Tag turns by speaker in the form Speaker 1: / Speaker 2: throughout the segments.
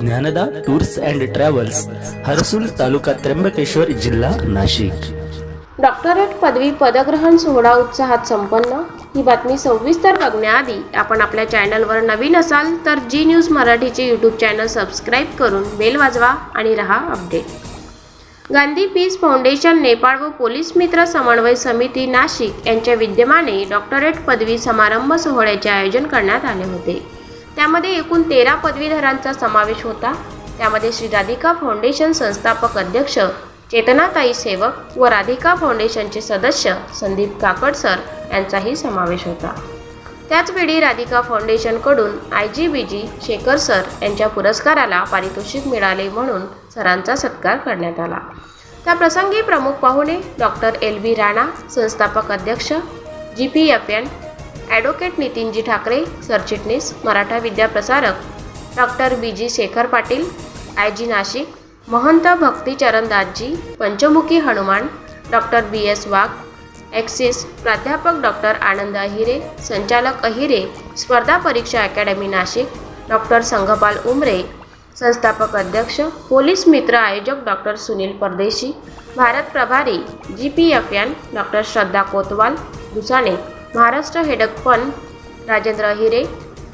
Speaker 1: Gyanada tours and travels Harsul taluka Trimbakeshwar जिल्हा Nashik.
Speaker 2: Doctorate पदवी पदग्रहण सोहळा उत्साहात संपन्न. ही बातमी सविस्तर बघण्याआधी आपण आपल्या चॅनलवर नवीन असाल तर जी न्यूज मराठीचे यूट्यूब चॅनल सबस्क्राईब करून बेल वाजवा आणि रहा update. Gandhi peace foundation Nepal व पोलीस मित्र समन्वय समिती नाशिक यांच्या विद्यमाने डॉक्टरेट पदवी समारंभ सोहळ्याचे आयोजन करण्यात आले होते. त्यामध्ये एकूण तेरा पदवीधरांचा समावेश होता. त्यामध्ये श्री राधिका फाउंडेशन संस्थापक अध्यक्ष चेतनाताई सेवक व राधिका फाउंडेशनचे सदस्य संदीप काकड सर यांचाही समावेश होता. त्याचवेळी Radhika फाउंडेशनकडून I G B G Shekhar sir यांच्या पुरस्काराला पारितोषिक मिळाले म्हणून सरांचा सत्कार करण्यात आला. त्या प्रसंगी प्रमुख पाहुणे डॉक्टर एल बी राणा संस्थापक अध्यक्ष G P F N advocate Nitinji Thackeray सरचिटणीस Maratha Vidyaprasarak doctor B G Shekhar Patil IG जी नाशिक महंत Bhakticharandasji Panchmukhi Hanuman doctor B S Wagh Axis प्राध्यापक डॉक्टर आनंद अहिरे संचालक अहिरे स्पर्धा परीक्षा अकॅडमी नाशिक डॉक्टर संघपाल उमरे संस्थापक अध्यक्ष पोलीस मित्र आयोजक डॉक्टर सुनील परदेशी भारत प्रभारी G P F N doctor Shraddha Kotwal Dusane Maharashtra हेडकपन Rajendra Hire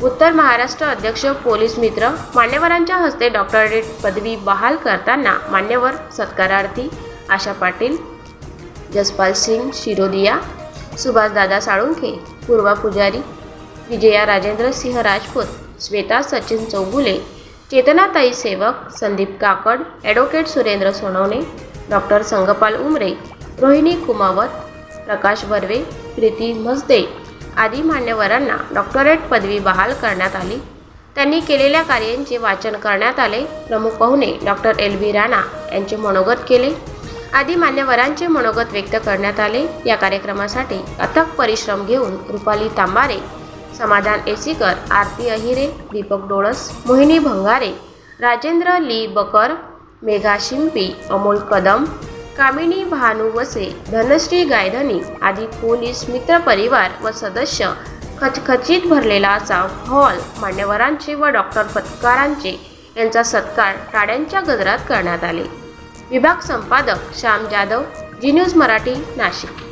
Speaker 2: उत्तर महाराष्ट्र अध्यक्ष पोलीस मित्र मान्यवरांच्या हस्ते डॉक्टरेट पदवी बहाल करताना मान्यवर सत्कारार्थी आशा पाटील जसपाल सिंग शिरोदिया सुभाषदादा साळुंखे पूर्वा पुजारी विजया राजेंद्र सिंह राजपूत श्वेता सचिन चौगुले चेतनाताई सेवक संदीप काकड ॲडव्होकेट सुरेंद्र सोनवणे डॉक्टर संगपाल उमरे रोहिणी कुमावत प्रकाश बर्वे प्रीती मजदे आदी मान्यवरांना डॉक्टरेट पदवी बहाल करण्यात आली. त्यांनी केलेल्या कार्यांचे वाचन करण्यात आले. प्रमुख पाहुणे डॉक्टर एल बी राणा यांचे मनोगत केले. आदी मान्यवरांचे मनोगत व्यक्त करण्यात आले. या कार्यक्रमासाठी अथक परिश्रम घेऊन रुपाली तांबारे समाधान एसीकर आरती अहिरे दीपक डोळस मोहिनी भंगारे राजेंद्र ली बकर मेघा शिंपी अमोल कदम कामिनी भानू वसे धनश्री गायधनी आदी पोलीस मित्रपरिवार व सदस्य खचखचीत भरलेला असा हॉल मान्यवरांचे व डॉक्टर पत्कारांचे यांचा सत्कार टाळ्यांच्या गजरात करण्यात आले. विभाग संपादक श्याम जाधव जी न्यूज मराठी नाशिक.